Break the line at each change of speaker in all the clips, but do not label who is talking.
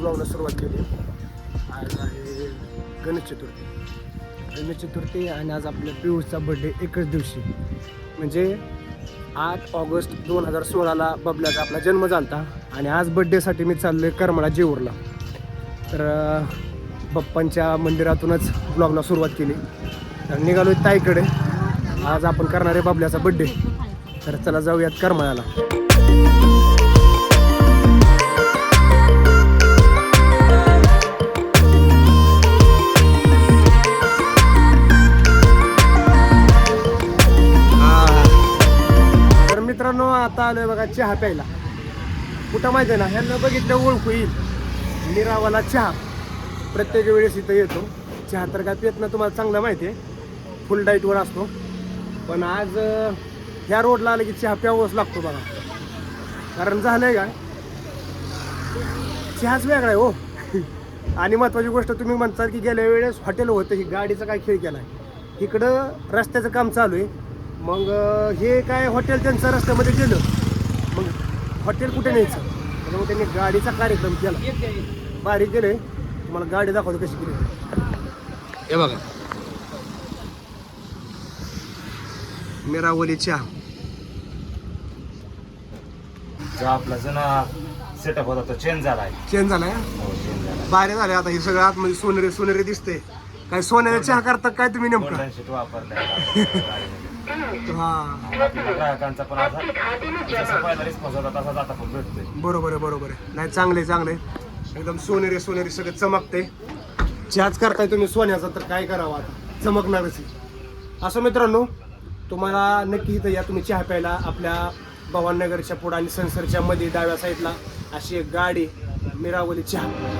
ब्लॉगला सुरुवात केली. आज आहे गणेश चतुर्थी. गणेश चतुर्थी आणि आज आपल्या पियुषचा बड्डे एकच दिवशी. म्हणजे आठ ऑगस्ट दोन हजार सोळाला बबल्याचा आपला जन्म झाला आणि आज बड्डेसाठी मी चाललो आहे करमाळा जेऊरला. तर बप्पांच्या बाप्पांच्या मंदिरातूनच ब्लॉगला सुरुवात केली. तर निघालो ताईकडे. आज आपण करणार आहे बबल्याचा बड्डे तर चला जाऊयात करमाळ्याला. आता आलोय बघा चहा प्यायला. कुठं माहिती आहे ना ह्यांना बघितलं ओळखू येईल. निरावाला चहा. प्रत्येक वेळेस इथं येतो. चहा तर काय पित ना तुम्हाला चांगलं माहिती आहे. फुल डाईटवर असतो. पण आज ह्या रोडला आलं की चहा प्यावंच लागतो बघा. कारण झालंय का? चहाच वेगळा आहे हो. आणि महत्वाची गोष्ट तुम्ही म्हणता की गेल्या वेळेस हॉटेल होतं ही गाडीचा काय खेळ केला आहे इकडं रस्त्याचं काम चालू आहे. मग हे काय हॉटेल त्यांचं रस्त्यामध्ये गेलं. मग हॉटेल कुठे न्यायचं? त्याच्यामुळे त्यांनी गाडीचा कार्यक्रम केला. बारीक गेले. तुम्हाला गाडी दाखवतो कशी केली. हे बघा. मिरावली चहा.
जो आपला जुना सेटअप होता तो चेंज झाला आहे
चेंज झालाय?
हो
बाहेर झाले आता. हे सगळं आतमध्ये सोनेरी सोनेरी दिसते काय सोन्याचा चहा करता काय तुम्ही नेमका?
वापरलाय
हा.
आपल्या ग्राहकांचा पण असा जसा पहिला रिस्पॉन्स होता तसाच आता पण भेटतोय.
बरोबर आहे बरोबर आहे. नाही चांगले चांगले एकदम सोनेरी सोनेरी सगळं चमकते चहाच करताय तुम्ही सोन्याचा तर काय करावं आता? चमकणारच आहे. असं मित्रांनो तुम्हाला नक्की इथं या तुम्ही चहा प्यायला आपल्या भवाननगरच्या पुढं आणि संसरच्या मध्ये डाव्या साईडला अशी एक गाडी मिरावली चहा.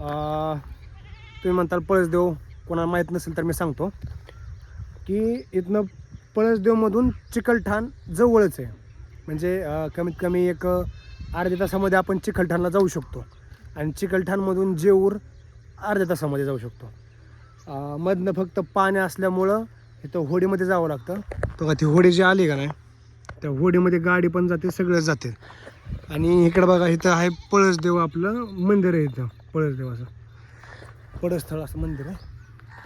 तुम्ही म्हणताल पळसदेव कोणाला माहीत नसेल तर मी सांगतो. की इथनं पळसदेवमधून चिकलठाण जवळच आहे. म्हणजे कमीत कमी एक अर्ध्या तासामध्ये आपण चिकलठाणला जाऊ शकतो. आणि चिकलठाणमधून जेऊर अर्ध्या तासामध्ये जाऊ शकतो. मधनं फक्त पाणी असल्यामुळं इथं होडीमध्ये जावं लागतं. तो का ती होडी जी आली का नाही त्या होडीमध्ये गाडी पण जाते सगळं जाते. आणि इकडं बघा इथं आहे पळसदेव आपलं मंदिर आहे इथं. पळसदेवाचं पळसस्थळ असं. मंदिर आहे.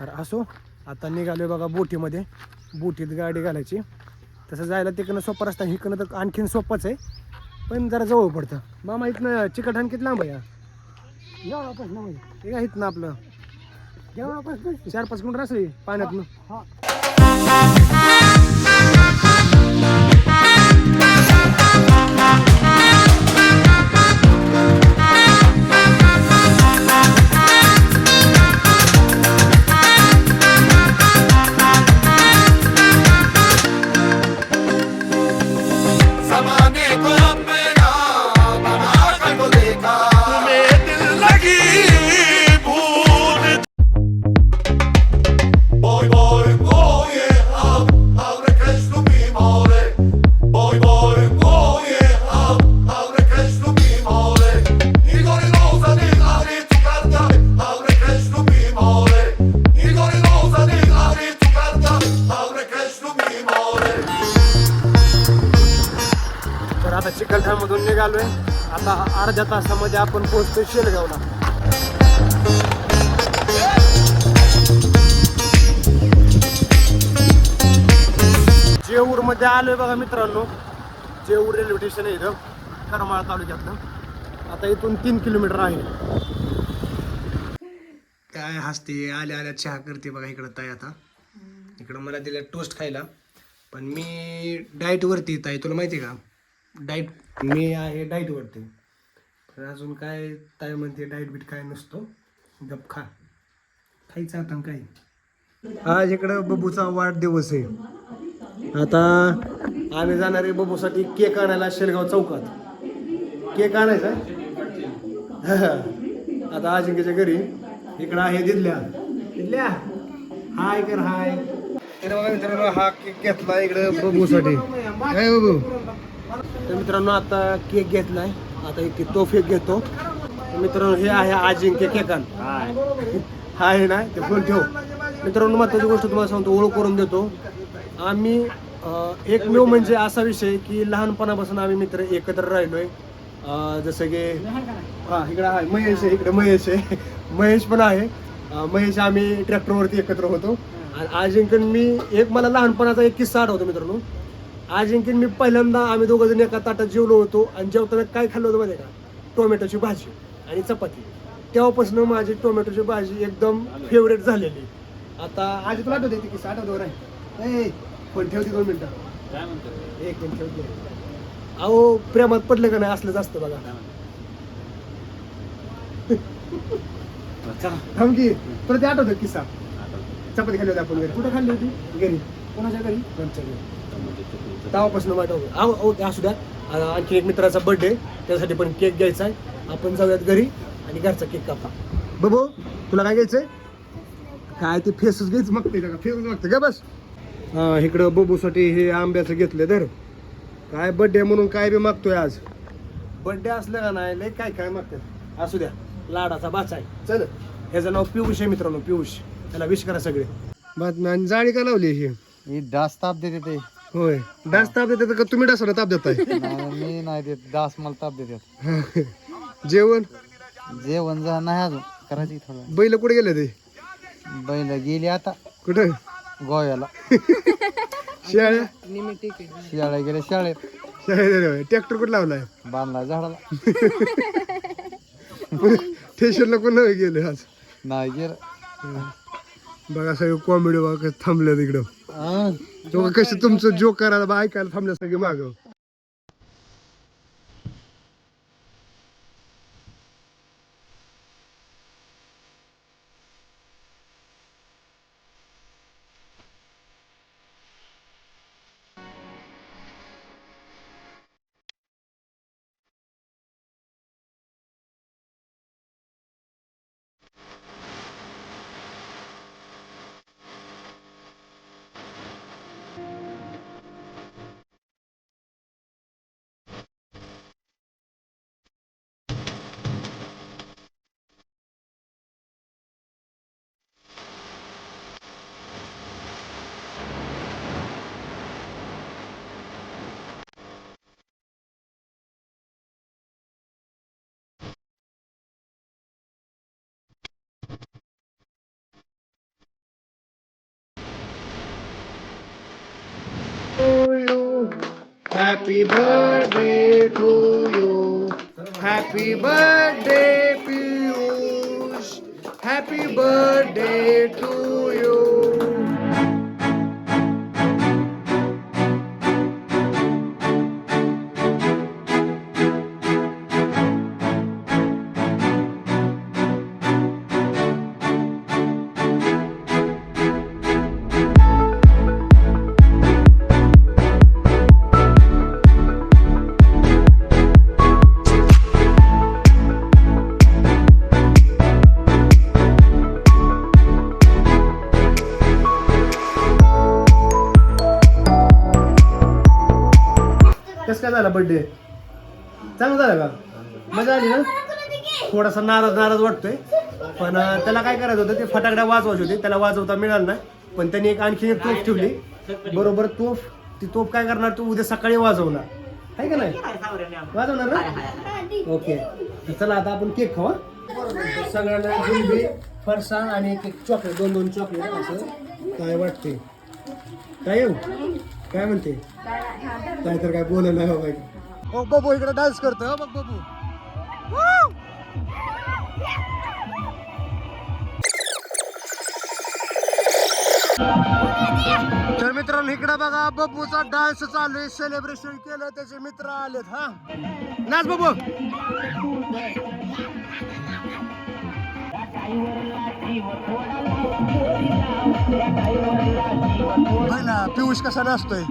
तर असो आता निघालो बघा बोटीमध्ये. बोटीत गाडी घालायची. तसं जायला तिकडनं सोपा रस्ता इकडनं तर आणखीन सोपंच आहे. पण जरा जवळ पडतं. मामा इथनं चिकट किती लांब आहे या? वापस ना हे का इथनं आपलं? या वापस चार पाच मिनटं असेल पाण्यातनं. चिकलठाणमधून निघालोय आता अर्ध्या तासामध्ये आपण पोहोचतो शेलगावला. जेऊरमध्ये आलोय बघा मित्रांनो. जेऊर रेल्वे स्टेशन आहे इथं करमाळा तालुक्यातलं. आता इथून तीन किलोमीटर आहे. काय हसते आल्या आल्या चहा करते बघा इकडं ताई आता. इकडं मला दिलं टोस्ट खायला. पण मी डाएटवरती येत आहे तुला माहिती आहे का? डाईट मी आहे डाईटवरती पण अजून काय ताई म्हणते डाईट बीट काय नसतो. गप खा. खायचं आता काय? आज इकडं बबूचा वाढदिवस आहे. आता आम्ही जाणार आहे बबूसाठी केक आणायला शेलगाव चौकात. केक आणायचा? आता अजिंक्यच्या घरी. इकडं आहे दिदल्या. दिदल्या हाय कर हाय. तर बघा मित्रांनो हा केक घेतला इकडं बबूसाठी. काय बबू तर मित्रांनो आता केक घेतलाय. आता एक तोफ एक घेतो. तर मित्रांनो हे आहे अजिंक्य केकान हा आहे ना? ते फोन ठेव. मित्रांनो महत्वाची गोष्ट तुम्हाला सांगतो ओळख करून देतो. आम्ही एकमेव म्हणजे असा विषय की लहानपणापासून आम्ही मित्र एकत्र राहिलोय. आहे जसं की हा इकडे आहे महेश आहे इकडे महेश आहे. महेश पण आहे. महेश आम्ही ट्रॅक्टरवरती एकत्र होतो. आणि अजिंक्य मी एक मला लहानपणाचा एक किस्सा आठवतो मित्रांनो. अजिंक्यन मी पहिल्यांदा आम्ही दोघं जण एका ताटात जेवलो होतो आणि जेवताना काय खाल्लं होतं माहिती आहे का? टोमॅटोची भाजी आणि चपाती. तेव्हापासून माझी टोमॅटोची भाजी एकदम फेवरेट झालेली. आता आजी तुला आठवते ती किस्सा आठवतो नाही ए पण ठेवते दोन मिनिटं.
काय म्हणतो
एक मिनिट ठेवते. अहो प्रेमात पडलं का नाही असलंच असतं बघा. थांब की परत ते आठवतं किस्सा? चपाती खाल्ली होती आपण घरी. कुठं खाल्ली होती? घरी. कोणाच्या घरी? आमच्या घरी. तेव्हापासून वाट अहो असू द्या आणखी एक मित्राचा बर्थडे त्यासाठी पण केक घ्यायचा आहे. आपण जाऊयात घरी आणि घरचा केक कापा. बबो तुला काय घ्यायचंय? काय ते फेसच घ्यायचं मागते का? फेसच मागते का? बस. हा इकडं बबूसाठी हे आंब्याचं घेतलं तर काय बर्थडे म्हणून काय बी मागतोय आज? बर्थडे असलं का नाही? लय काय काय मागतात असू द्या. लाडाचा बाचा आहे. चल. ह्याचं नाव पियुष आहे मित्रांनो पियुष. त्याला विश करा सगळे. बातम्या आणि जाळी का लावली ही?
ही डास ताप देते ते.
होय. डास ताप देतात का? तुम्ही डासाला ताप देताय.
नाही, मी नाही देत. डास मला ताप देतात.
जेवण?
जेवण जा नाही अजून. करायची थोडं.
बैल कुठे गेले ते?
बैल गेली आता.
कुठं?
गोव्याला.
शेळ्या
शिळ्या गेले शाळेत.
ट्रॅक्टर कुठं लावलाय?
बांधला झाडाला.
स्टेशनला कोण नाही गेले आज?
नाही गेलं.
बघा सगळं कॉमेडी बघा कसं थांबलं तिकडं
आ,
तो कसं तुमचं जोक करायला बा ऐकायला थांबलं सगळे माग. Happy birthday to you. Happy birthday, Piyush. Happy birthday to you. काय झाला बर्थडे चांगला झाला का? मजा आली ना? थोडासा नाराज नाराज वाटतोय. पण त्याला काय करायचं होतं ते फटाकड्या वाजवायचे होते. त्याला वाजवता मिळालं नाही. पण त्यांनी एक आणखी एक तोफ ठेवली. बरोबर तोफ. ती तोफ काय करणार? तू उद्या सकाळी वाजवणार. आहे का नाही? वाजवणार ना? ओके. तर चला आता आपण केक खावा सगळ्यांना जिलबी फरसाण आणि एक एक चॉकलेट दोन दोन चॉकलेट असं काय वाटते काय येऊ? काय म्हणते? काय तर काय बोल नाही बाई हो बबू इकडे डान्स करतो बघ बबू. तर मित्रांनो इकडे बघा बबूचा डान्स चालू आहे. सेलिब्रेशन केलं त्याचे मित्र आलेत हा. नाच बबू. ना पियुष कसा नाचतोय